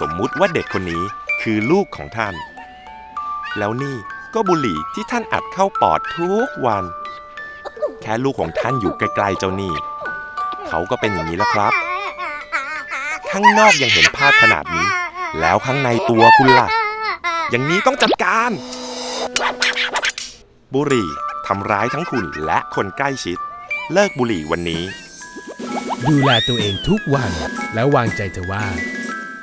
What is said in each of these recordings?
สมมุติว่าเด็กคนนี้คือลูกของท่าน แล้วนี่ก็บุหรี่ที่ท่านอัดเข้าปอดทุกวัน แค่ลูกของท่านอยู่ไกลๆเจ้านี่ เขาก็เป็นอย่างนี้แล้วครับ ข้างนอกยังเห็นภาพขนาดนี้ แล้วข้างในตัวคุณล่ะ อย่างนี้ต้องจัดการ บุหรี่ทำร้ายทั้งคุณและคนใกล้ชิด เลิกบุหรี่วันนี้ ดูแลตัวเองทุกวัน แล้ววางใจเถอว่า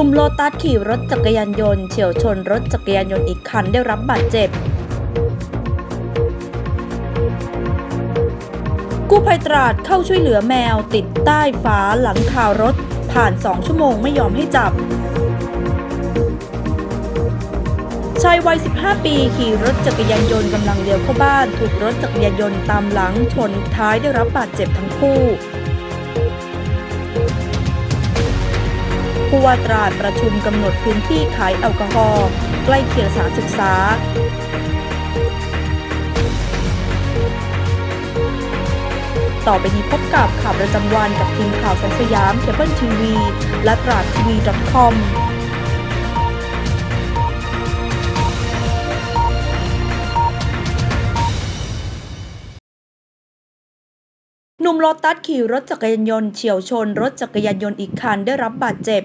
นุ่มโลตัสขี่รถจักรยานยนต์เฉียวชนรถจักรยานยนต์อีกคันได้รับบาดเจ็บ กู้ภัยตราดเข้าช่วยเหลือแมวติดใต้ฝาหลังคารถ ผ่าน2ชั่วโมงไม่ยอมให้จับ ชายวัย 15 ปีขี่รถจักรยานยนต์กำลังเลี้ยวเข้าบ้าน ถูกรถจักรยานยนต์ตามหลังชนท้ายได้รับบาดเจ็บทั้งคู่ ผู้ว่าตราดประชุมกำหนดพื้นที่ขายแอลกอฮอล์ใกล้เคียงสถานศึกษาต่อไปนี้พบกับข่าวประจำวันกับทีมข่าวแสงสยามเคเบิลทีวีและตราดทีวี .com หนุ่มโลตัสขี่รถจักรยานยนต์เฉียวชนรถจักรยานยนต์อีกคันได้รับบาดเจ็บ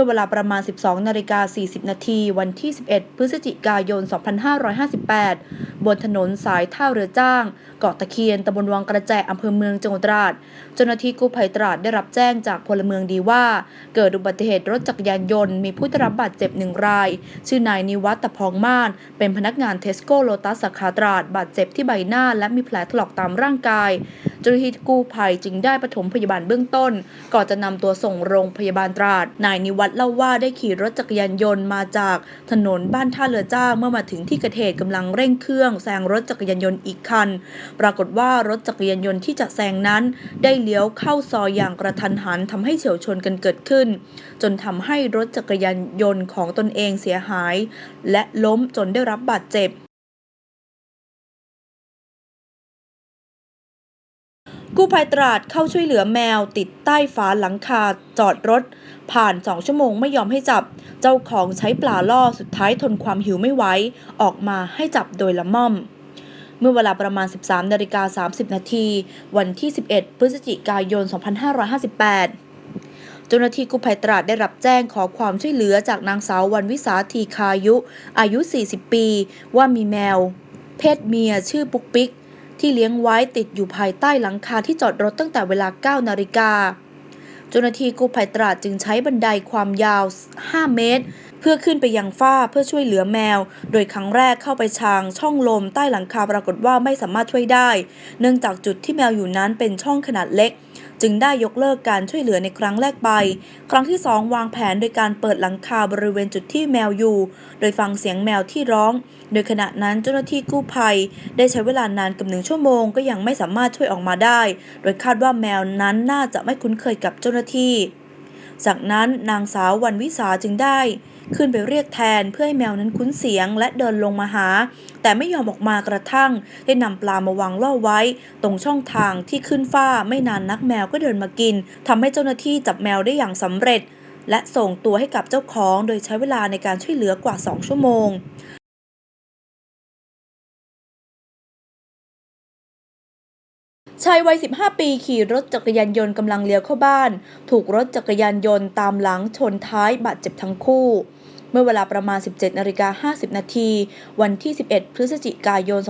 มื่อเวลาประมาณ 12 นาฬิกา 40 นาทีวันที่ 11 พฤศจิกายน 2558 บนถนนสายท่าเรือจ้าง เกาะตะเคียนตำบลวังกระแจอำเภอเมืองจังหวัดตราด เจ้าหน้าที่กู้ภัยตราดได้รับแจ้งจากพลเมืองดีว่า เกิดอุบัติเหตุรถจักรยานยนต์มีผู้ได้รับบาดเจ็บหนึ่งราย ชื่อนายนิวัฒน์ตะพองม่าน เป็นพนักงานเทสโก้โลตัสสาขาตราดบาดเจ็บที่ใบหน้าและมีแผลถลอกตามร่างกาย เจ้าหน้าที่กู้ภัยจึงได้ปฐมพยาบาลเบื้องต้น ก่อนจะนำตัวส่งโรงพยาบาลตราด นายนิวัฒน์เล่าว่าได้ขี่รถจักรยานยนต์มาจากถนนบ้านท่าเรือจ้าเมื่อมาถึงที่เกิดเหตุกำลังเร่งเครื่องแซงรถจักรยานยนต์อีกคัน ปรากฏว่ารถจักรยานยนต์ที่จะแซงนั้น ได้เลี้ยวเข้าซอยอย่างกระทันหันทำให้เฉียวชนกันเกิดขึ้น จนทำให้รถจักรยานยนต์ของตนเองเสียหาย และล้มจนได้รับบาดเจ็บ กู้ภัยตราดเข้าช่วยเหลือแมวติดใต้ฝาหลังคาจอดรถ ผ่าน2ชั่วโมงไม่ยอมให้จับ เจ้าของใช้ปลาล่อสุดท้ายทนความหิวไม่ไหวออกมาให้จับโดยละม่อม เมื่อเวลาประมาณ 13นาฬิกา30 นาที วันที่ 11 พฤศจิกายน 2558เจ้าหน้าที่กู้ภัยตราดได้รับแจ้งขอความช่วยเหลือจากนางสาววันวิสาทีคายุ อายุ 40 ปี ว่ามีแมว เพศเมียชื่อปุกปิ๊ก ที่เลี้ยงไว้ติดอยู่ภายใต้หลังคาที่จอดรถตั้งแต่เวลา 9 นาฬิกา เจ้าหน้าที่กู้ภัยตราดจึงใช้บันไดความยาว 5 เมตร เพื่อขึ้นไปยังฝ้าเพื่อช่วยเหลือแมว โดยครั้งแรกเข้าไปชางช่องลมใต้หลังคาปรากฏว่าไม่สามารถช่วยได้ เนื่องจากจุดที่แมวอยู่นั้นเป็นช่องขนาดเล็ก จึงได้ยกเลิกการช่วยเหลือในครั้งแรกไป ครั้งที่ 2 วางแผนโดยการเปิดหลังคาบริเวณจุดที่แมวอยู่ โดยฟังเสียงแมวที่ร้อง โดยขณะนั้นเจ้าหน้าที่กู้ภัย ได้ใช้เวลานานเกับหนึ่งชั่วโมงก็ยังไม่สามารถช่วยออกมาได้ โดยคาดว่าแมวนั้นน่าจะไม่คุ้นเคยกับเจ้าหน้าที่ จากนั้นนางสาววันวิสาจึงได้ ขึ้นไปเรียกแทนเพื่อให้แมวนั้นคุ้นเสียงและเดินลงมาหา แต่ไม่ยอมออกมากระทั่ง ได้นำปลามาวางล่อไว้ ตรงช่องทางที่ขึ้นฝ้าไม่นานนักแมวก็เดินมากินทำให้เจ้าหน้าที่จับแมวได้อย่างสำเร็จ และส่งตัวให้กับเจ้าของโดยใช้เวลาในการช่วยเหลือกว่า 2 ชั่วโมงชายวัย 15 ปีขี่รถจักรยานยนต์กำลังเลี้ยวเข้าบ้าน ถูกรถจักรยานยนต์ตามหลังชนท้ายบาดเจ็บทั้งคู่ เมื่อเวลาประมาณ 17นาฬิกา50 นาทีวันที่ 11 พฤศจิกายน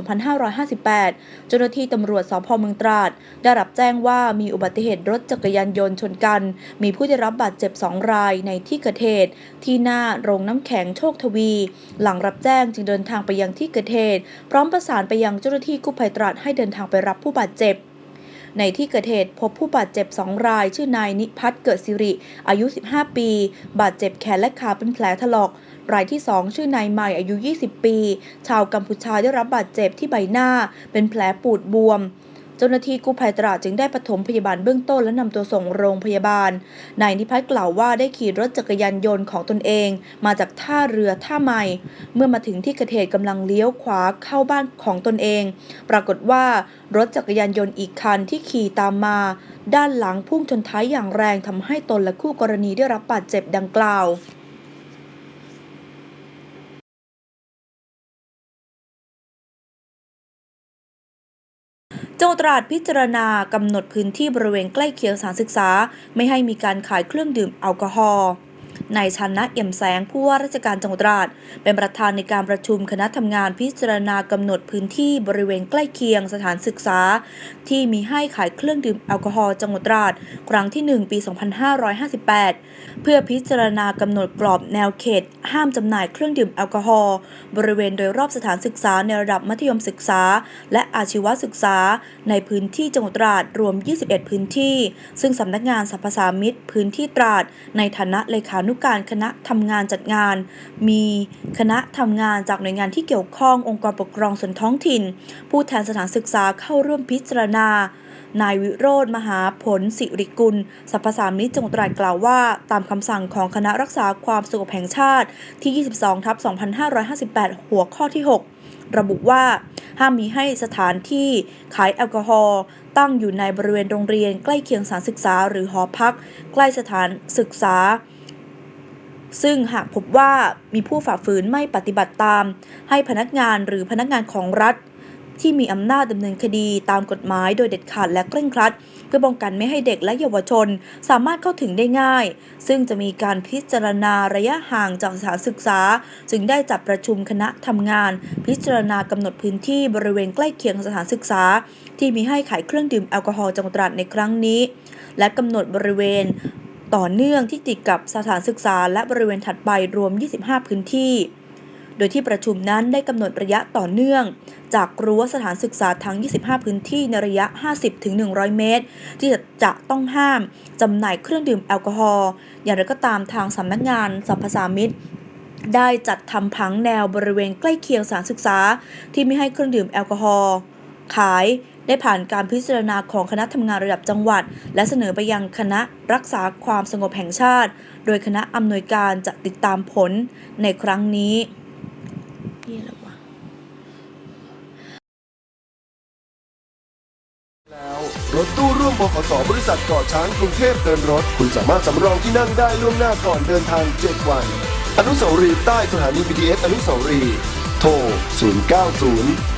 2558 เจ้าหน้าที่ตำรวจสพเมืองตราด ได้รับแจ้งว่ามีอุบัติเหตุรถจักรยานยนต์ชนกัน มีผู้ได้รับบาดเจ็บ 2 รายในที่เกิดเหตุที่หน้าโรงน้ำแข็งโชคทวี หลังรับแจ้งจึงเดินทางไปยังที่เกิดเหตุพร้อมประสานไปยังเจ้าหน้าที่กู้ภัยตราดให้เดินทางไปรับผู้บาดเจ็บ ในที่เกิดเหตุพบผู้บาดเจ็บ 2 ราย ชื่อนายนิพัฒน์เกิดสิริ อายุ 15 ปี บาดเจ็บแขนและขาเป็นแผลถลอกรายที่ 2 ชื่อนายใหม่อายุ 20 ปี ชาวกัมพูชาได้รับบาดเจ็บที่ใบหน้า เป็นแผลปูดบวม เจ้าหน้าที่กู้ภัยตราดจึงได้ปฐมพยาบาลเบื้องต้นและนำตัวส่งโรงพยาบาล นายนิพัฒน์กล่าวว่าได้ขี่รถจักรยานยนต์ของตนเอง มาจากท่าเรือท่าใหม่เมื่อมาถึงที่เกิดเหตุกำลังเลี้ยวขวาเข้าบ้านของตนเอง ปรากฏว่ารถจักรยานยนต์อีกคันที่ขี่ตามมา ด้านหลังพุ่งชนท้ายอย่างแรงทำให้ตนและคู่กรณีได้รับบาดเจ็บดังกล่าว จังหวัดตราดพิจารณากำหนดพื้นที่บริเวณใกล้เคียงสถานศึกษา ไม่ให้มีการขายเครื่องดื่มแอลกอฮอล์ นายชันนะเอี่ยมแสงผู้ว่าราชการจังหวัดตราด เป็นประธานในการประชุมคณะทำงานพิจารณากำหนดพื้นที่บริเวณใกล้เคียงสถานศึกษา ที่มีให้ขายเครื่องดื่มแอลกอฮอล์จังหวัดตราด ครั้งที่ 1 ปี 2558 เพื่อพิจารณากำหนดกรอบแนวเขต ห้ามจำหน่ายเครื่องดื่มแอลกอฮอล์บริเวณโดยรอบสถานศึกษาในระดับมัธยมศึกษา และอาชีวศึกษา ในพื้นที่จังหวัดตราดรวม 21 พื้นที่ ซึ่งสำนักงานสรรพสามิตพื้นที่ตราด ในฐานะเลขานุการคณะทำงานจัดงาน มีคณะทำงานจากหน่วยงานที่เกี่ยวข้ององค์กรปกครองส่วนท้องถิ่น ผู้แทนสถานศึกษาเข้าร่วมพิจารณานายวิโรธมหาผลสิริกุลสรรพสามิตจังหวัดตราดกล่าวว่า ตามคำสั่งของคณะรักษาความสงบแห่งชาติที่ 22 ทับ 2558 หัวข้อที่ 6 ระบุว่า ห้ามมีให้สถานที่ขายแอลกอฮอล์ตั้งอยู่ในบริเวณโรงเรียนใกล้เคียงสถานศึกษาหรือหอพัก ใกล้สถานศึกษา ซึ่งหากพบว่ามีผู้ฝ่าฝืนไม่ปฏิบัติตาม ให้พนักงานหรือพนักงานของรัฐ ที่มีอำนาจดำเนินคดีตามกฎหมายโดยเด็ดขาดและเคร่งครัด เพื่อป้องกันไม่ให้เด็กและเยาวชน สามารถเข้าถึงได้ง่าย ซึ่งจะมีการพิจารณาระยะห่างจากสถานศึกษา จึงได้จัดประชุมคณะทำงาน พิจารณากำหนดพื้นที่บริเวณใกล้เคียงสถานศึกษา ที่มีให้ขายเครื่องดื่มแอลกอฮอล์จังหวัดตราดในครั้งนี้ และกำหนดบริเวณ ต่อเนื่องที่ติดกับสถานศึกษาและบริเวณถัดไปรวม 25 พื้นที่ โดยที่ประชุมนั้นได้กำหนดระยะต่อเนื่อง จากรั้วสถานศึกษาทั้ง 25 พื้นที่ในระยะ 50-100 เมตร ที่จะจะต้องห้ามจำหน่ายเครื่องดื่มแอลกอฮอล์ อย่างไรก็ตามทางสำนักงานสรรพสามิตได้จัดทำผังแนวบริเวณใกล้เคียงสถานศึกษา ที่ไม่ให้เครื่องดื่มแอลกอฮอล์ขาย ได้ผ่านการพิจารณาของคณะทำงานระดับจังหวัด และเสนอไปยังคณะรักษาความสงบแห่งชาติ โดยคณะอำนวยการจะติดตามผลในครั้งนี้นี่แหละวะแล้วรถตู้ร่วมบขสบริษัทเกาะช้างกรุงเทพเดินรถ คุณสามารถสำรองที่นั่งได้ล่วงหน้าก่อนเดินทาง 7 วัน อนุสาวรีย์ใต้สถานี BTS อนุสาวรีย์โทร 090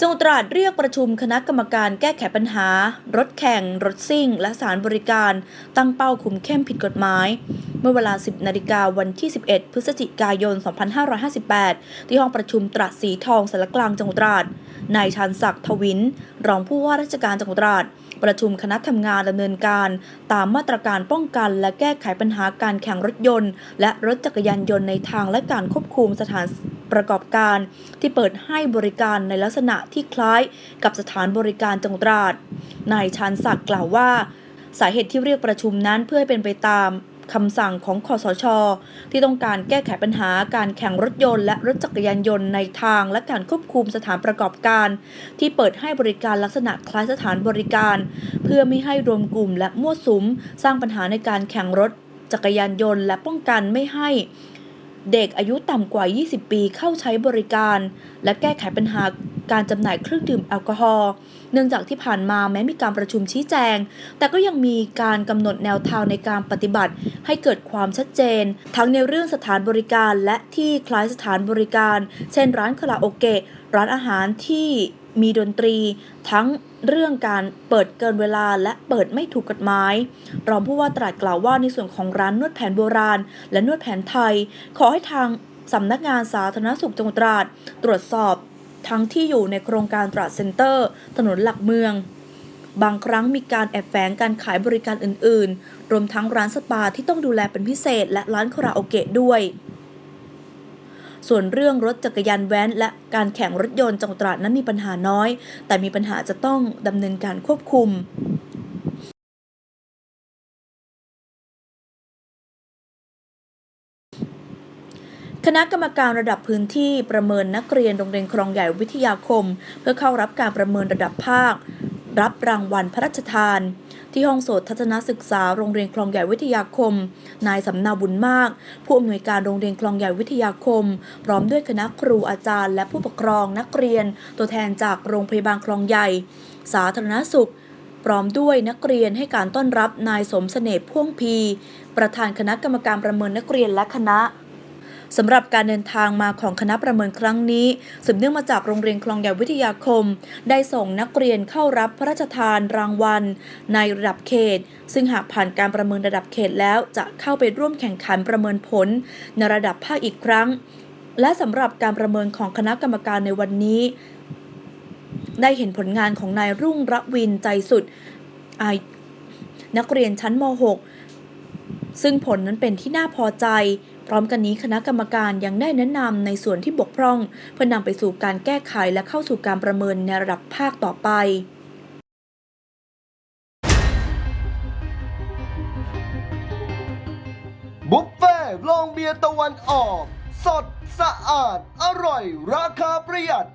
จังหวัดตราดเรียกประชุมคณะกรรมการแก้ไขปัญหา รถแข่ง รถซิ่ง และสารบริการ ตั้งเป้าคุมเข้มผิดกฎหมาย เมื่อเวลา 10 นาฬิกาวันที่ 11 พฤศจิกายน 2558 ที่ห้องประชุมตราดสีทองสารกลางจังหวัดตราดนายชันศักดิ์ทวิน รองผู้ว่าราชการจังหวัดตราด ประชุมคณะทำงานดำเนินการ ตามมาตรการป้องกันและแก้ไขปัญหาการแข่งรถยนต์ และรถจักรยานยนต์ในทางและการควบคุมสถาน ประกอบการ ที่เปิดให้บริการในลักษณะที่คล้ายกับสถานบริการจังหวัดตราดนายชันศักดิ์กล่าวว่า สาเหตุที่เรียกประชุมนั้นเพื่อให้เป็นไปตามคำสั่งของคอสช ที่ต้องการแก้ไขปัญหาการแข่งรถยนต์และรถจักรยานยนต์ในทางและการควบคุมสถานประกอบการ ที่เปิดให้บริการลักษณะคล้ายสถานบริการ เพื่อไม่ให้รวมกลุ่มและมั่วสุม สร้างปัญหาในการแข่งรถจักรยานยนต์ และป้องกันไม่ให้ เด็กอายุต่ำกว่า 20 ปีเข้าใช้บริการ และแก้ไขปัญหาการจำหน่ายเครื่องดื่มแอลกอฮอล์เนื่องจากที่ผ่านมาแม้มีการประชุมชี้แจง แต่ก็ยังมีการกำหนดแนวทางในการปฏิบัติ ให้เกิดความชัดเจน ทั้งในเรื่องสถานบริการและที่คล้ายสถานบริการ เช่นร้านคาราโอเกะร้านอาหารที่ มีดนตรี ทั้งเรื่องการเปิดเกินเวลาและเปิดไม่ถูกกฎหมาย รองผู้ว่าตรัสกล่าวว่าในส่วนของร้านนวดแผนโบราณ และนวดแผนไทย ขอให้ทางสำนักงานสาธารณสุขจังหวัดตราดตรวจสอบ ทั้งที่อยู่ในโครงการตราดเซ็นเตอร์ ถนนหลักเมือง บางครั้งมีการแอบแฝงการขายบริการอื่น ๆ รวมทั้งร้านสปาที่ต้องดูแลเป็นพิเศษ และร้านคาราโอเกะด้วย ส่วนเรื่องรถจักรยานแว้น และการแข่งรถยนต์จังหวัดตราดนั้นมีปัญหาน้อย แต่มีปัญหาจะต้องดำเนินการควบคุมคณะกรรมการระดับพื้นที่ประเมินนักเรียนโรงเรียนคลองใหญ่วิทยาคม เพื่อเข้ารับการประเมินระดับภาค รับรางวัลพระราชทาน ที่ห้องโสตทัศนศึกษาโรงเรียนคลองใหญ่วิทยาคม นายสำนาบุญมาก ผู้อำนวยการโรงเรียนคลองใหญ่วิทยาคม พร้อมด้วยคณะครูอาจารย์ และผู้ปกครองนักเรียน ตัวแทนจากโรงพยาบาลคลองใหญ่ สาธารณสุข พร้อมด้วยนักเรียนให้การต้อนรับนายสมเสน่ห์พ่วงพี ประธานคณะกรรมการประเมินนักเรียนและคณะ สำหรับการเดินทางมาของคณะประเมินครั้งนี้ สืบเนื่องมาจากโรงเรียนคลองใหญ่วิทยาคม ได้ส่งนักเรียนเข้ารับพระราชทานรางวัล ในระดับเขต ซึ่งหากผ่านการประเมินระดับเขตแล้วจะเข้าไปร่วมแข่งขันประเมินผล ในระดับภาคอีกครั้ง และสำหรับการประเมินของคณะกรรมการในวันนี้ ได้เห็นผลงานของนายรุ่งระวินใจสุด นักเรียนชั้นม .6 ซึ่งผลนั้นเป็นที่น่าพอใจ พร้อมกันนี้คณะกรรมการยังได้แนะนำในส่วนที่บกพร่อง เพื่อนำไปสู่การแก้ไขและเข้าสู่การประเมินในระดับภาคต่อไปบุฟเฟ่ต์โรงเบียร์ตะวันออก สดสะอาด อร่อย ราคาประหยัด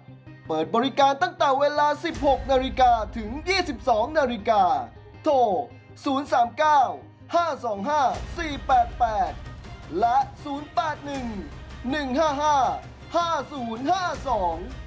เปิดบริการตั้งแต่เวลา 16 นาฬิกาถึง 22 นาฬิกาโทร 039 525 488 และ 081 155 5052